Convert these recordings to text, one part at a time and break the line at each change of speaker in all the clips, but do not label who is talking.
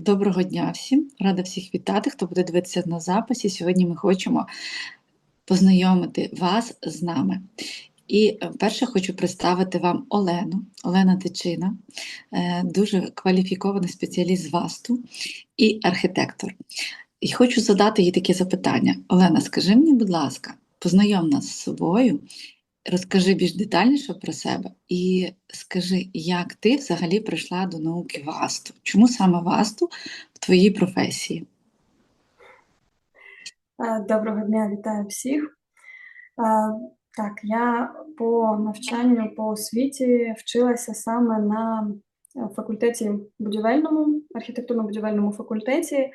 Доброго дня всім! Рада всіх вітати, хто буде дивитися на записі. Сьогодні ми хочемо познайомити вас з нами. І е, перше хочу представити вам Олену, Олена Тичина, е, дуже кваліфікований спеціаліст з ВАСТу і архітектор. І хочу задати їй таке запитання. Олена, скажи мені, будь ласка, познайом нас з собою, розкажи більш детальніше про себе і скажи, як ти взагалі прийшла до науки ВАСТу? Чому саме ВАСТу в твоїй професії?
Е, Доброго дня, вітаю всіх. Е, Так, я по навчанню по освіті вчилася саме на факультеті будівельному, архітектурно-будівельному факультеті,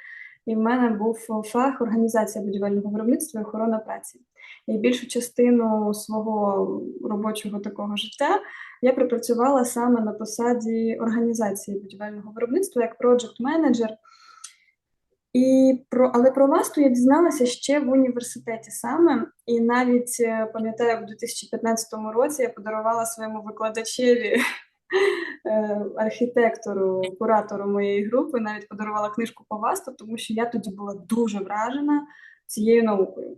і в мене був фах організація будівельного виробництва і охорона праці. І більшу частину свого робочого такого життя я пропрацювала саме на посаді організації будівельного виробництва як проджект менеджер. І про, але про Васту я дізналася ще в університеті саме, і навіть е, пам'ятаю, в 2015 році я подарувала своєму викладачеві, е, архітектору, куратору моєї групи, навіть подарувала книжку по Васту, тому що я тоді була дуже вражена цією наукою.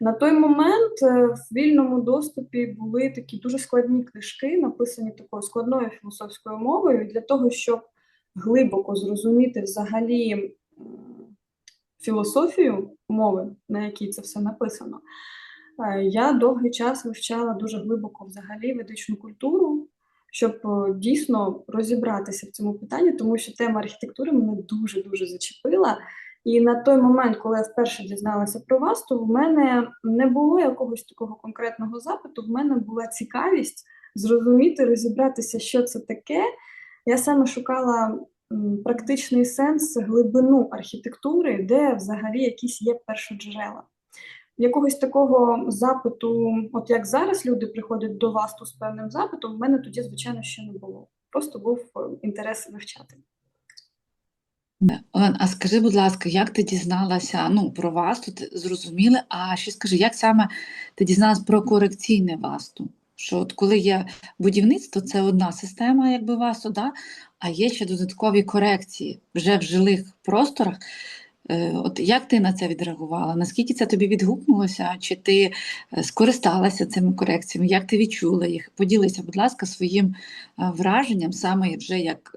На той момент е, в вільному доступі були такі дуже складні книжки, написані такою складною філософською мовою, для того, щоб глибоко зрозуміти взагалі філософію мови, на якій це все написано, е, я довгий час вивчала дуже глибоко взагалі ведичну культуру, щоб е, дійсно розібратися в цьому питанні, тому що тема архітектури мене дуже-дуже зачепила. І на той момент, коли я вперше дізналася про вас, то в мене не було якогось такого конкретного запиту, в мене була цікавість зрозуміти, розібратися, що це таке. Я саме шукала практичний сенс, глибину архітектури, де взагалі якісь є першоджерела. Якогось такого запиту, от як зараз люди приходять до вас з певним запитом, в мене тоді, звичайно, ще не було. Просто був е, інтерес вивчати.
Олен, а скажи, будь ласка, як ти дізналася ну, про ВАСТу, ти зрозуміли, а ще скажи, як саме ти дізналась про корекційне ВАСТу? Що от коли є будівництво, це одна система, якби ВАСТу, да? а є ще додаткові корекції вже в жилих просторах. Е, От як ти на це відреагувала? Наскільки це тобі відгукнулося? Чи ти е, скористалася цими корекціями? Як ти відчула їх? Поділися, будь ласка, своїм е, враженням саме вже як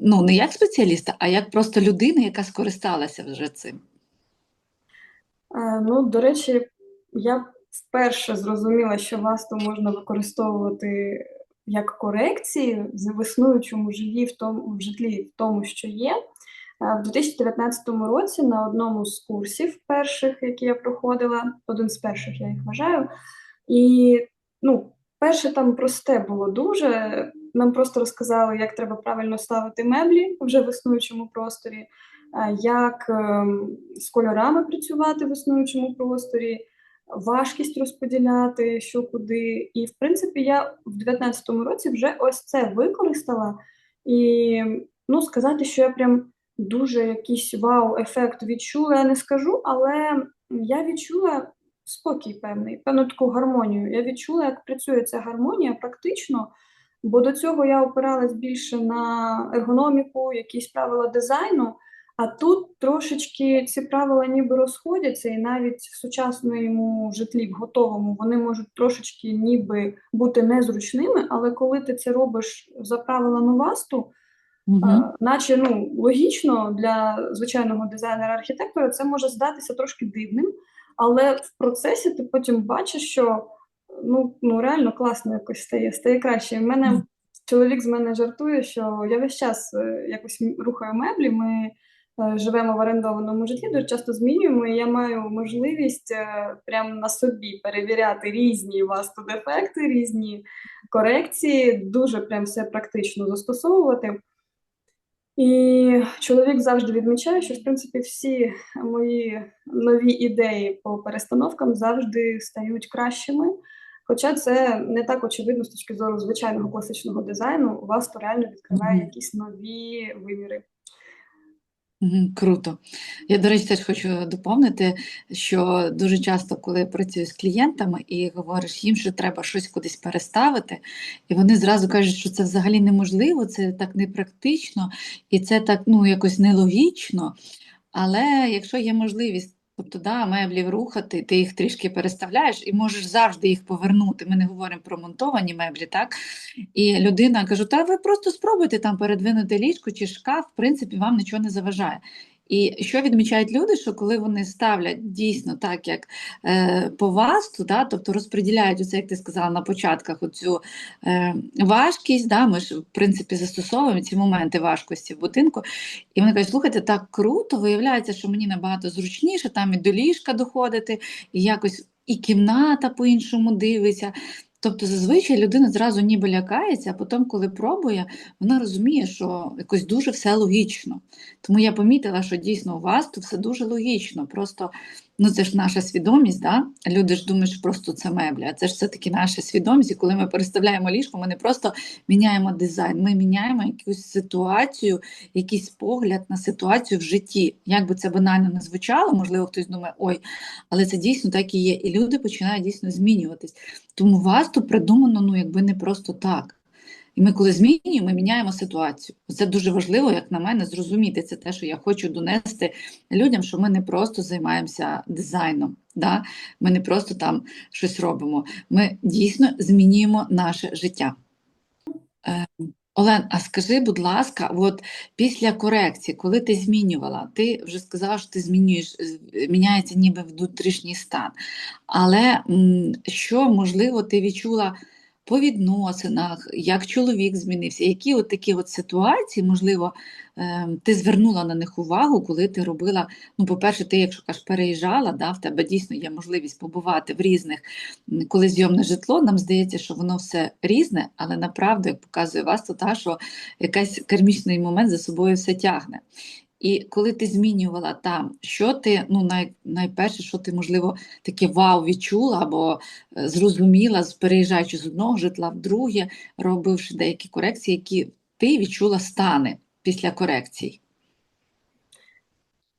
ну не як спеціаліста, а як просто людина, яка скористалася вже цим.
Ну, до речі, я вперше зрозуміла, що васту можна використовувати як корекції в існуючому житлі, в тому, в житлі, в тому, що є. Е, В 2019 році на одному з курсів перших, які я проходила, один з перших я їх вважаю, і ну, перше там просте було дуже. Нам просто розказали, як треба правильно ставити меблі вже в існуючому просторі, е, як ем, з кольорами працювати в існуючому просторі, важкість розподіляти, що куди. І, в принципі, я в 2019 році вже ось це використала. І ну, сказати, що я прям дуже якийсь вау-ефект відчула, я не скажу, але я відчула спокій певний, певну таку гармонію. Я відчула, як працює ця гармонія практично, бо до цього я опиралась більше на ергономіку, якісь правила дизайну. А тут трошечки ці правила ніби розходяться, і навіть в сучасному житлі, в готовому, вони можуть трошечки ніби бути незручними, але коли ти це робиш за правилами ВАСТу,
Угу.
Наче ну логічно для звичайного дизайнера-архітектора це може здатися трошки дивним, але в процесі ти потім бачиш, що ну, ну реально класно якось стає, стає краще. У мене чоловік з мене жартує, що я весь час е, якось рухаю меблі. Ми е, живемо в орендованому житлі, дуже часто змінюємо, і я маю можливість е, прямо на собі перевіряти різні васту-дефекти, різні корекції, дуже прям все практично застосовувати. І чоловік завжди відмічає, що в принципі всі мої нові ідеї по перестановкам завжди стають кращими. Хоча це не так очевидно з точки зору звичайного класичного дизайну, у вас то реально відкриває якісь нові виміри.
Круто. Я, до речі, теж хочу доповнити, що дуже часто, коли я працюю з клієнтами і говориш їм, що треба щось кудись переставити, і вони зразу кажуть, що це взагалі неможливо, це так непрактично і це так ну, якось нелогічно. Але якщо є можливість, тобто да, меблів рухати, ти їх трішки переставляєш і можеш завжди їх повернути. Ми не говоримо про монтовані меблі, так? І людина каже: та ви просто спробуйте там передвинути ліжко чи шкаф, в принципі, вам нічого не заважає. І що відмічають люди, що коли вони ставлять дійсно так, як е, по васту, да, тобто розподіляють, оце, як ти сказала на початках, оцю е, важкість, да, ми ж в принципі застосовуємо ці моменти важкості в будинку, і вони кажуть, слухайте, так круто, виявляється, що мені набагато зручніше там і до ліжка доходити, і якось і кімната по-іншому дивиться. Тобто зазвичай людина зразу ніби лякається, а потім, коли пробує, вона розуміє, що якось дуже все логічно. Тому я помітила, що дійсно у вас тут все дуже логічно. Просто ну це ж наша свідомість, да? люди ж думають, що просто це меблі, а це ж все-таки наша свідомість. І коли ми переставляємо ліжко, ми не просто міняємо дизайн, ми міняємо якусь ситуацію, якийсь погляд на ситуацію в житті. Як би це банально не звучало, можливо, хтось думає, ой, але це дійсно так і є. І люди починають дійсно змінюватись. Тому вас тут придумано, ну якби не просто так. І ми, коли змінюємо, ми міняємо ситуацію. Це дуже важливо, як на мене, зрозуміти це те, що я хочу донести людям, що ми не просто займаємося дизайном, да? ми не просто там щось робимо. Ми дійсно змінюємо наше життя. Е, Олен, а скажи, будь ласка, от після корекції, коли ти змінювала, ти вже сказала, що ти змінюєш, міняється ніби внутрішній стан. Але що, можливо, ти відчула по відносинах, як чоловік змінився, які от такі от ситуації, можливо, е, ти звернула на них увагу, коли ти робила, ну, по-перше, ти, якщо кажеш, переїжджала, да, в тебе дійсно є можливість побувати в різних, коли зйомне житло, нам здається, що воно все різне, але направду, як показує вас, то та, що якийсь кармічний момент за собою все тягне. І коли ти змінювала там, що ти, ну, най, найперше, що ти, можливо, таке вау відчула або е, зрозуміла, переїжджаючи з одного житла в друге, робивши деякі корекції, які ти відчула стани після корекцій.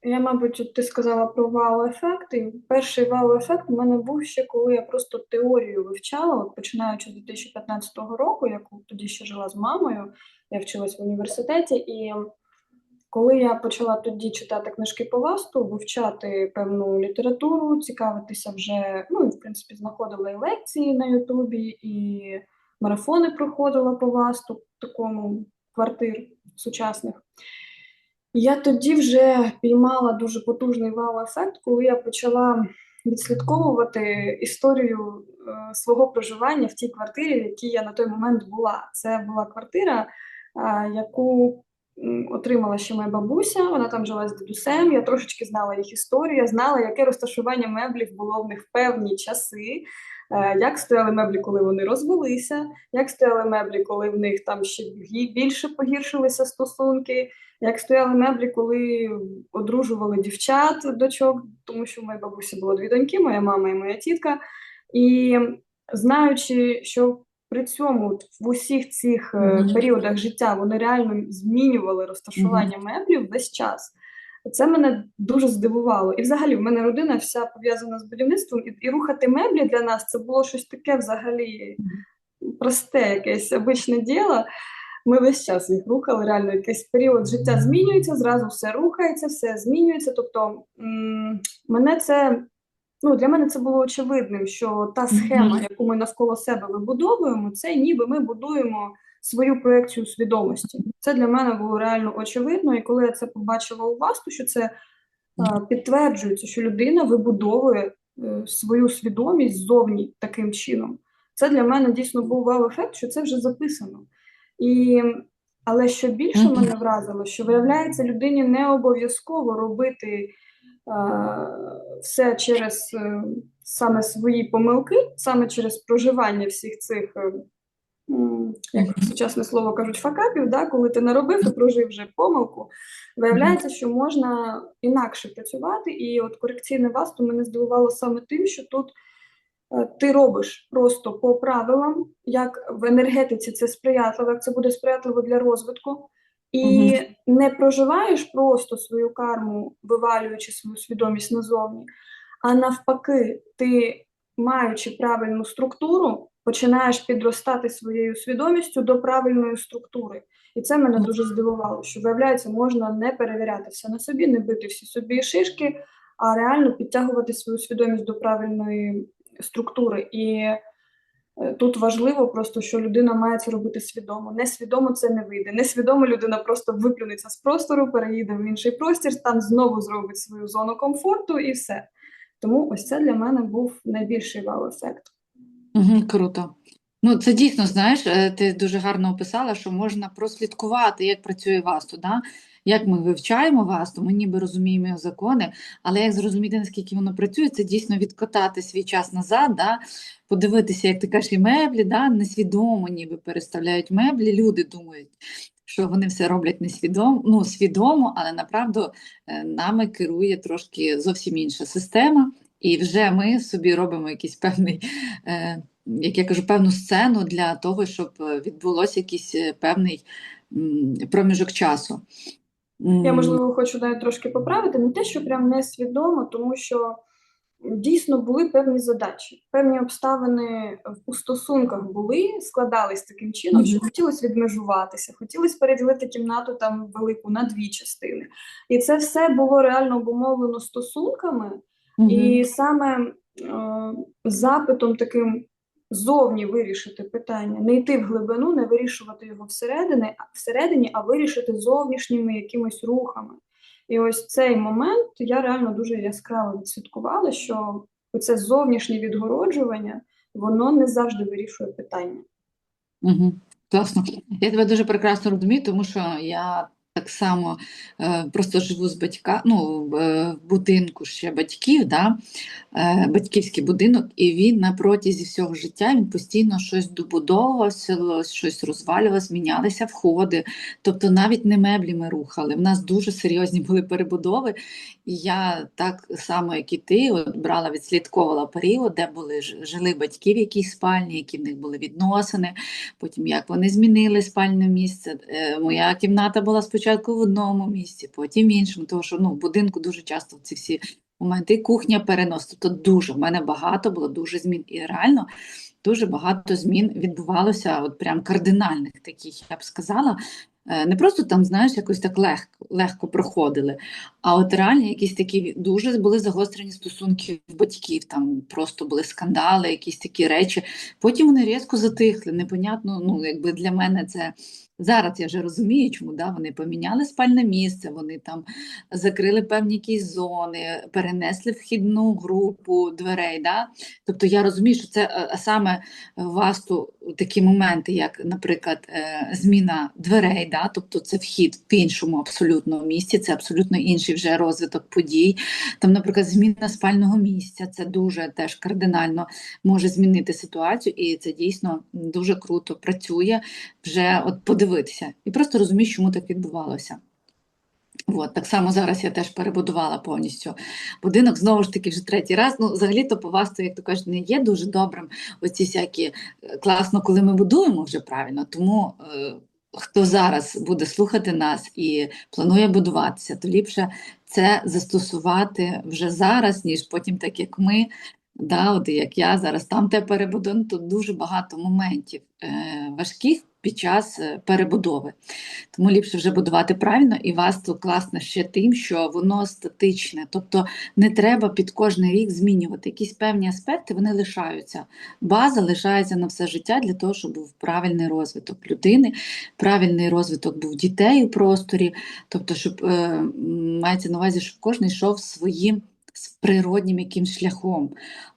Я, мабуть, ти сказала про вау-ефект. І перший вау-ефект у мене був ще, коли я просто теорію вивчала, от починаючи з 2015 року, я тоді ще жила з мамою, я вчилась в університеті, і коли я почала тоді читати книжки по васту, вивчати певну літературу, цікавитися вже, ну, і, в принципі, знаходила і лекції на Ютубі, і марафони проходила по васту, такому квартир сучасних. Я тоді вже піймала дуже потужний вау-ефект, коли я почала відслідковувати історію е, свого проживання в тій квартирі, в якій я на той момент була. Це була квартира, е, яку отримала ще моя бабуся. Вона там жила з дідусем. Я трошечки знала їх історію, я знала, яке розташування меблів було в них в певні часи. е, Як стояли меблі, коли вони розвелися, як стояли меблі, коли в них там ще більше погіршилися стосунки, як стояли меблі, коли одружували дівчат, дочок, тому що в моїй бабусі було дві доньки, моя мама і моя тітка. І знаючи, що при цьому в усіх цих
Мгм.
періодах життя вони реально змінювали розташування меблів весь час. Це мене дуже здивувало. І взагалі в мене родина вся пов'язана з будівництвом, і, і рухати меблі для нас це було щось таке взагалі просте, якесь обичне діло. Ми весь час їх рухали, реально якийсь період життя змінюється, зразу все рухається, все змінюється. Тобто м, мене це, ну, для мене це було очевидним, що та схема, яку ми навколо себе вибудовуємо, це ніби ми будуємо свою проекцію свідомості. Це для мене було реально очевидно, і коли я це побачила у вас, то що це а, підтверджується, що людина вибудовує е, свою свідомість ззовні таким чином. Це для мене дійсно був вау-ефект, що це вже записано. І, але що більше мене вразило, що виявляється, людині не обов'язково робити е, все через е, саме свої помилки, саме через проживання всіх цих, е, як сучасне слово кажуть, факапів, да, коли ти наробив і прожив вже помилку, виявляється, що можна інакше працювати. І от корекційне васту мене здивувало саме тим, що тут е, ти робиш просто по правилам, як в енергетиці це сприятливо, як це буде сприятливо для розвитку. І
Мгм.
не проживаєш просто свою карму, вивалюючи свою свідомість назовні, а навпаки, ти, маючи правильну структуру, починаєш підростати своєю свідомістю до правильної структури. І це мене дуже здивувало, що виявляється, можна не перевіряти все на собі, не бити всі собі шишки, а реально підтягувати свою свідомість до правильної структури. І тут важливо просто, що людина має це робити свідомо. Несвідомо це не вийде. Несвідомо людина просто виплюнеться з простору, переїде в інший простір, там знову зробить свою зону комфорту і все. Тому ось це для мене був найбільший вау-ефект.
Угу, круто. Ну, це дійсно, знаєш, е, ти дуже гарно описала, що можна прослідкувати, як працює васту, да? Як ми вивчаємо васту, ми ніби розуміємо його закони, але як зрозуміти, наскільки воно працює, це дійсно відкотати свій час назад, да? Подивитися, як ти кажеш, і меблі, да? Несвідомо ніби переставляють меблі, люди думають, що вони все роблять несвідомо, ну, свідомо, але направду е, нами керує трошки зовсім інша система. І вже ми собі робимо якийсь певний, е, як я кажу, певну сцену для того, щоб е, відбулося якийсь певний проміжок часу.
Я, можливо, хочу навіть трошки поправити, не те, що прям несвідомо, тому що дійсно були певні задачі, певні обставини у стосунках були, складались таким чином, що хотілося відмежуватися, хотілося переділити кімнату там велику на дві частини. І це все було реально обумовлено стосунками, і саме е, запитом таким зовні вирішити питання, не йти в глибину, не вирішувати його всередині, всередині, а вирішити зовнішніми якимись рухами. І ось цей момент я реально дуже яскраво відслідкувала, що це зовнішнє відгороджування, воно не завжди вирішує питання.
Угу. Класно. Я тебе дуже прекрасно розумію, тому що я так само е, просто живу з батька, ну, в е, будинку ще батьків, да? е, батьківський будинок, і він на протязі всього життя він постійно щось добудовувався, щось розвалювалося, мінялися входи. Тобто навіть не меблі ми рухали. В нас дуже серйозні були перебудови. І я так само, як і ти, от брала, відслідковувала період, де були жили батьки в якійсь спальні, які в них були відносини, потім як вони змінили спальне місце. Моя кімната була спочатку в одному місці, потім в іншому, тому що ну, в будинку дуже часто ці всі моменти. Кухня перенос. Тобто дуже в мене багато було дуже змін. І реально дуже багато змін відбувалося, от прям кардинальних таких, я б сказала. Е, Не просто там, знаєш, якось так легко, легко проходили, а от реально якісь такі дуже були загострені стосунки батьків, там просто були скандали, якісь такі речі. Потім вони різко затихли. Непонятно, ну якби для мене це зараз я вже розумію, чому да, вони поміняли спальне місце, вони там закрили певні якісь зони, перенесли вхідну групу дверей. Да? Тобто я розумію, що це е, саме васту такі моменти, як, наприклад, е, зміна дверей, да? тобто це вхід в іншому абсолютно місці, це абсолютно інший вже розвиток подій. Там, наприклад, зміна спального місця, це дуже теж кардинально може змінити ситуацію, і це дійсно дуже круто працює вже от подивитися і просто розумієш, чому так відбувалося. От, так само зараз я теж перебудувала повністю будинок, знову ж таки, вже третій раз. Ну, взагалі-то по як то кажуть, не є дуже добрим. Оці всякі е, класно, коли ми будуємо вже правильно. Тому е, хто зараз буде слухати нас і планує будуватися, то ліпше це застосувати вже зараз, ніж потім, так як ми. Да, от як я зараз там те перебудую, ну, тут дуже багато моментів е, важких під час е, перебудови. Тому ліпше вже будувати правильно, і вас тут класно ще тим, що воно статичне. Тобто не треба під кожний рік змінювати. Якісь певні аспекти вони лишаються. База лишається на все життя для того, щоб був правильний розвиток людини, правильний розвиток був дітей у просторі. Тобто, щоб е, мається на увазі, щоб кожен йшов своїм. З природнім якимсь шляхом.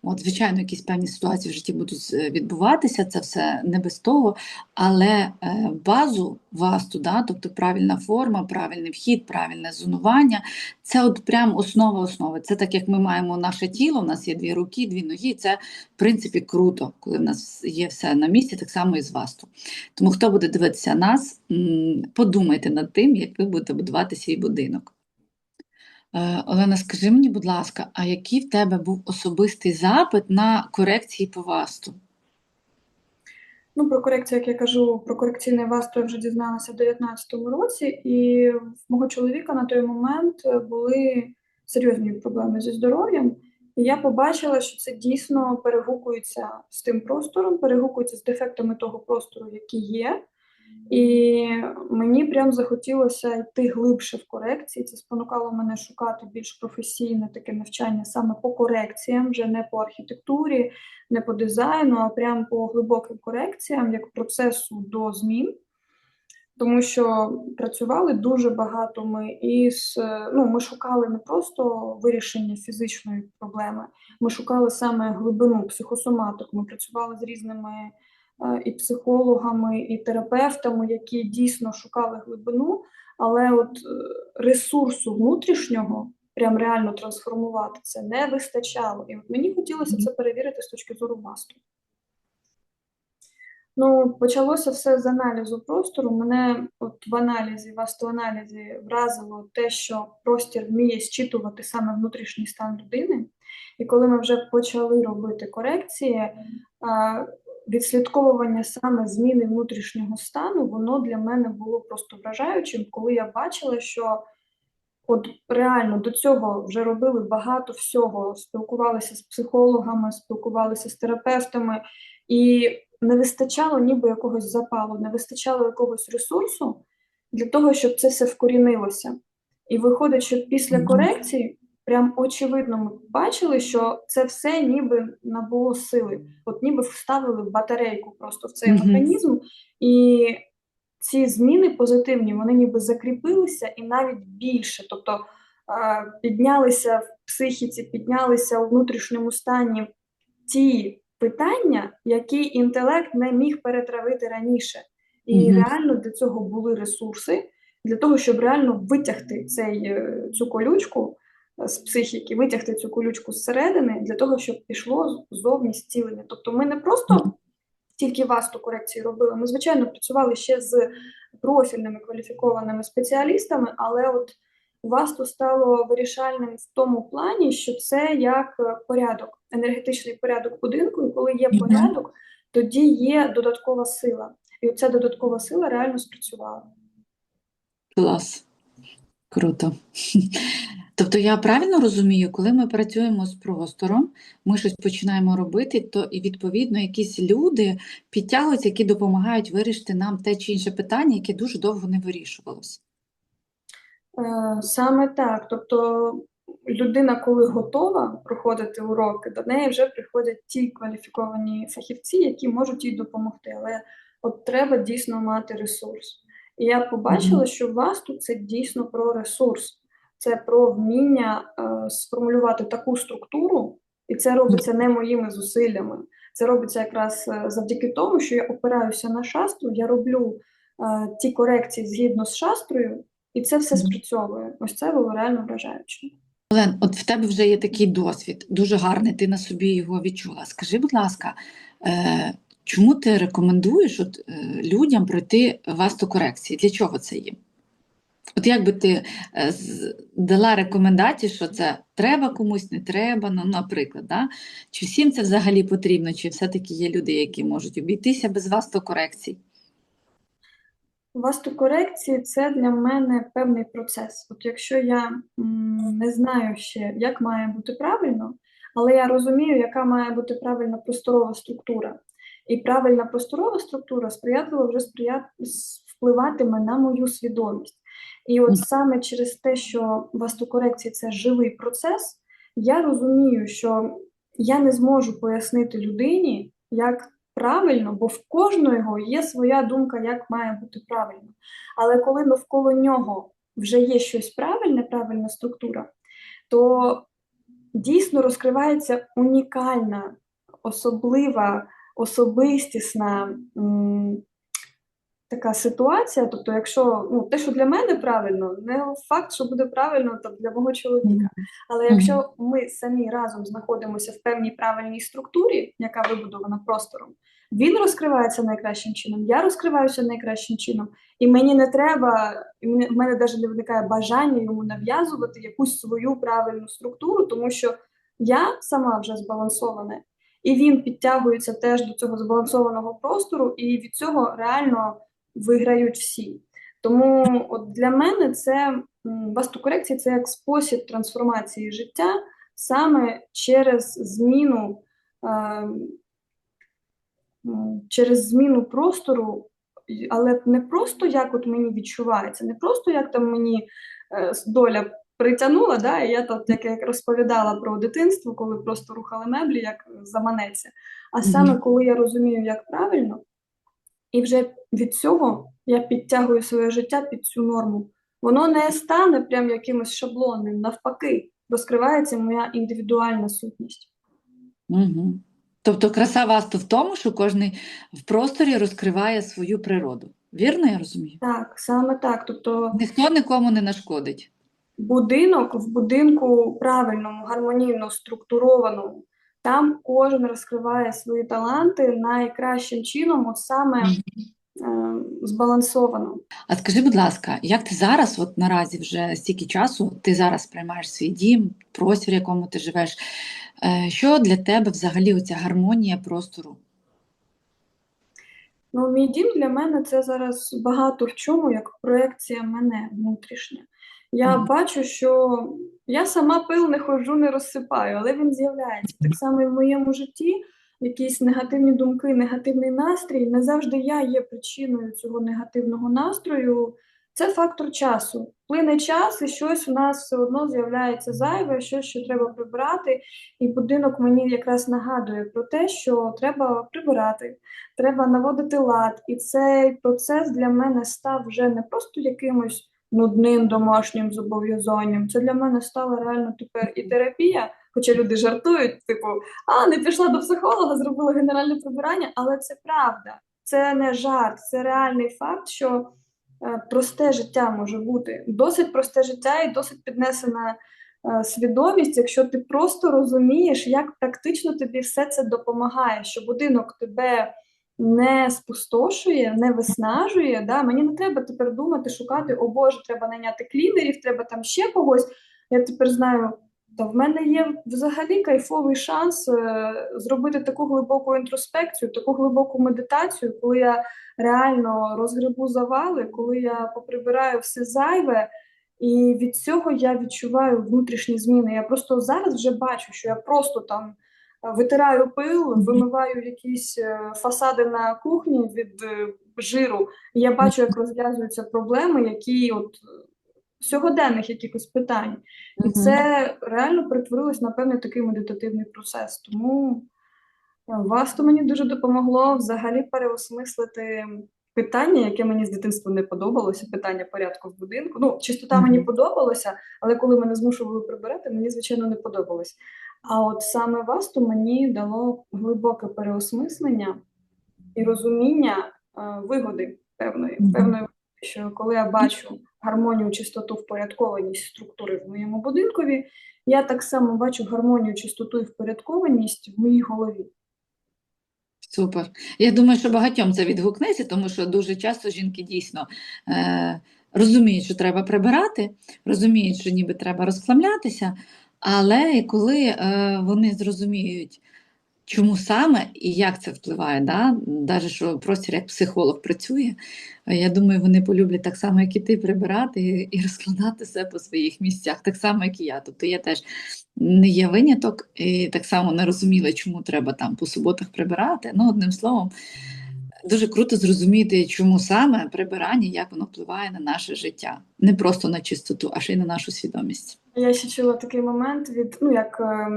От, звичайно, якісь певні ситуації в житті будуть е, відбуватися, це все не без того, але е, базу васту, да, тобто правильна форма, правильний вхід, правильне зонування, це от прям основа основи. Це так, як ми маємо наше тіло, у нас є дві руки, дві ноги, це в принципі круто, коли в нас є все на місці, так само і з васту. Тому хто буде дивитися нас, подумайте над тим, як ви будете будувати свій будинок. Е, Олена, скажи мені, будь ласка, а який в тебе був особистий запит на корекції по васту?
Ну, про корекцію, як я кажу, про корекційний ВАЗ, то я вже дізналася в 2019 році, і в мого чоловіка на той момент були серйозні проблеми зі здоров'ям. І я побачила, що це дійсно перегукується з тим простором, перегукується з дефектами того простору, який є. І мені прям захотілося йти глибше в корекції. Це спонукало мене шукати більш професійне таке навчання саме по корекціям, вже не по архітектурі, не по дизайну, а прямо по глибоким корекціям, як процесу до змін. Тому що працювали дуже багато ми із ну, ми шукали не просто вирішення фізичної проблеми, ми шукали саме глибину психосоматику. Ми працювали з різними і психологами, і терапевтами, які дійсно шукали глибину, але от е, ресурсу внутрішнього, прям реально трансформувати це не вистачало. І от мені хотілося це перевірити з точки зору масту. Ну, почалося все з аналізу простору. Мене от в аналізі, в аналізі вразило те, що простір вміє зчитувати саме внутрішній стан людини. І коли ми вже почали робити корекції, відслідковування саме зміни внутрішнього стану, воно для мене було просто вражаючим, коли я бачила, що от реально до цього вже робили багато всього, спілкувалися з психологами, спілкувалися з терапевтами. І не вистачало ніби якогось запалу, не вистачало якогось ресурсу для того, щоб це все вкорінилося. І виходить, що після корекції, прям очевидно, ми бачили, що це все ніби набуло сили, от ніби вставили батарейку просто в цей механізм, і ці зміни позитивні, вони ніби закріпилися і навіть більше. Тобто піднялися в психіці, піднялися у внутрішньому стані ті питання, які інтелект не міг перетравити раніше. І
Мгм.
реально для цього були ресурси, для того, щоб реально витягти цей, е, цю колючку з психіки, витягти цю колючку зсередини, для того, щоб пішло зовні зцілення. Тобто ми не просто тільки васту корекції робили, ми, звичайно, працювали ще з профільними кваліфікованими спеціалістами, але от Васту стало вирішальним в тому плані, що це як е, порядок, енергетичний порядок будинку, і коли є порядок, тоді є додаткова сила. І оця додаткова сила реально спрацювала.
Клас. Круто. Тобто я правильно розумію, коли ми працюємо з простором, ми щось починаємо робити, то і відповідно якісь люди підтягуються, які допомагають вирішити нам те чи інше питання, яке дуже довго не вирішувалося.
Е, Саме так. Тобто людина, коли готова проходити уроки, до неї вже приходять ті кваліфіковані фахівці, які можуть їй допомогти. Але от треба дійсно мати ресурс. І я побачила, що васту це дійсно про ресурс, це про вміння е, сформулювати таку структуру, і це робиться не моїми зусиллями. Це робиться якраз е, завдяки тому, що я опираюся на шастру, я роблю е, ті корекції згідно з шастрою, і це все спрацьовує. Ось це було реально вражаюче.
Олен, от в тебе вже є такий досвід, дуже гарний, ти на собі його відчула. Скажи, будь ласка, е, чому ти рекомендуєш от, е, людям пройти вастокорекції? Для чого це їм? От як би ти е, дала рекомендації, що це треба комусь, не треба, ну, наприклад, да? чи всім це взагалі потрібно, чи все-таки є люди, які можуть обійтися без вастокорекцій?
Вастокорекції це для мене певний процес. От якщо я не знаю ще, як має бути правильно, але я розумію, яка має бути правильна просторова структура. І правильна просторова структура сприятливо вже сприя... впливатиме на мою свідомість. І от саме через те, що вастокорекції це живий процес, я розумію, що я не зможу пояснити людині, як правильно, бо в кожного є своя думка, як має бути правильно. Але коли навколо нього вже є щось правильне, правильна структура, то дійсно розкривається унікальна, особлива, особистісна м, така ситуація. Тобто, якщо ну, те, що для мене правильно, не факт, що буде правильно там, для мого чоловіка. Але якщо ми самі разом знаходимося в певній правильній структурі, яка вибудована простором, він розкривається найкращим чином, я розкриваюся найкращим чином, і мені не треба, і в мене навіть не виникає бажання йому нав'язувати якусь свою правильну структуру, тому що я сама вже збалансована. І він підтягується теж до цього збалансованого простору, і від цього реально виграють всі. Тому от для мене це м, вастукорекція це як спосіб трансформації життя саме через зміну, е, через зміну простору, але не просто як от мені відчувається, не просто як там мені е, доля притягнула, да, і я тут як, як розповідала про дитинство, коли просто рухали меблі, як заманеться. А саме коли я розумію, як правильно, і вже від цього я підтягую своє життя під цю норму. Воно не стане прям якимось шаблонним, навпаки, розкривається моя індивідуальна сутність.
Угу. Тобто краса васту в тому, що кожен в просторі розкриває свою природу. Вірно я розумію?
Так, саме так. Тобто
Ніхто нікому не нашкодить.
Будинок в будинку правильному, гармонійно структурованому, там кожен розкриває свої таланти найкращим чином, от саме е, збалансовано.
А скажи, будь ласка, як ти зараз, от наразі вже стільки часу, ти зараз приймаєш свій дім, простір, в якому ти живеш? Е, Що для тебе взагалі оця гармонія простору?
Ну, мій дім для мене це зараз багато в чому як проекція мене внутрішня. Я
Мгм.
бачу, що я сама пил не ходжу, не розсипаю, але він з'являється. Так само і в моєму житті якісь негативні думки, негативний настрій. Не завжди я є причиною цього негативного настрою. Це фактор часу. Плине час, і щось у нас все одно з'являється зайве, щось, що треба прибирати. І будинок мені якраз нагадує про те, що треба прибирати, треба наводити лад. І цей процес для мене став вже не просто якимось нудним домашнім зобов'язанням. Це для мене стала реально тепер і терапія. Хоча люди жартують, типу, а не пішла до психолога, зробила генеральне прибирання, але це правда. Це не жарт, це реальний факт, що е, просте життя може бути. Досить просте життя і досить піднесена е, свідомість, якщо ти просто розумієш, як практично тобі все це допомагає, що будинок тебе не спустошує, не виснажує. Да? Мені не треба тепер думати, шукати, о Боже, треба найняти клінерів, треба там ще когось. Я тепер знаю, та в мене є взагалі кайфовий шанс е, зробити таку глибоку інтроспекцію, таку глибоку медитацію, коли я реально розгребу завали, коли я поприбираю все зайве, і від цього я відчуваю внутрішні зміни. Я просто зараз вже бачу, що я просто там витираю пил, вимиваю якісь е, фасади на кухні від е, жиру. І я бачу, як розв'язуються проблеми, які от е, сьогоденних якихось питань. І це реально перетворилось на певний такий медитативний процес. Тому е, Васту мені дуже допомогло взагалі переосмислити питання, яке мені з дитинства не подобалося, питання порядку в будинку. Ну, чистота мені подобалося, але коли мене змушували прибирати, мені, звичайно, не подобалось. А от саме Васту мені дало глибоке переосмислення і розуміння е, вигоди певної, певної, що коли я бачу гармонію, чистоту, впорядкованість структури в моєму будинкові, я так само бачу гармонію, чистоту і впорядкованість в моїй голові.
Супер. Я думаю, що багатьом це відгукнеться, тому що дуже часто жінки дійсно е, розуміють, що треба прибирати, розуміють, що ніби треба розхламлятися, але коли е, вони зрозуміють, чому саме і як це впливає, да? Навіть що простір як психолог працює, я думаю, вони полюблять так само, як і ти, прибирати і, і розкладати все по своїх місцях, так само, як і я. Тобто я теж не є виняток, і так само не розуміла, чому треба там по суботах прибирати. Ну, одним словом, дуже круто зрозуміти, чому саме прибирання, як воно впливає на наше життя. Не просто на чистоту, а ще й на нашу свідомість.
Я ще чула такий момент від, ну, як е,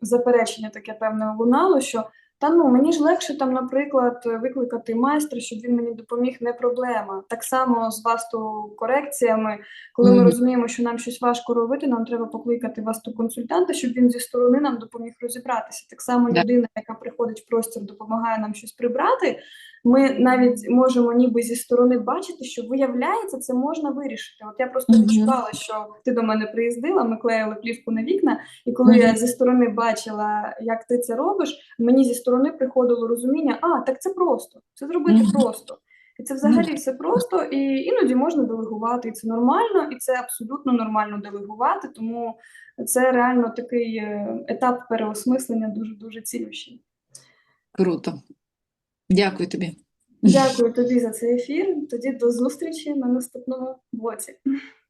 заперечення таке певне лунало, що та ну мені ж легше там, наприклад, викликати майстра, щоб він мені допоміг, не проблема. Так само з васту-корекціями, коли ми розуміємо, що нам щось важко робити, нам треба покликати васту-консультанта, щоб він зі сторони нам допоміг розібратися. Так само
Да.
людина, яка приходить в простір, допомагає нам щось прибрати. Ми навіть можемо ніби зі сторони бачити, що виявляється, це можна вирішити. От я просто
Мгм.
відчувала, що ти до мене приїздила, ми клеїли плівку на вікна, і коли
Мгм.
я зі сторони бачила, як ти це робиш, мені зі сторони приходило розуміння, а так це просто, це зробити просто. І це взагалі все просто, і іноді можна делегувати, і це нормально, і це абсолютно нормально делегувати, тому це реально такий е, етап переосмислення дуже-дуже цілющий.
Круто. Дякую тобі.
Дякую тобі за цей ефір. Тоді до зустрічі на наступному блоці.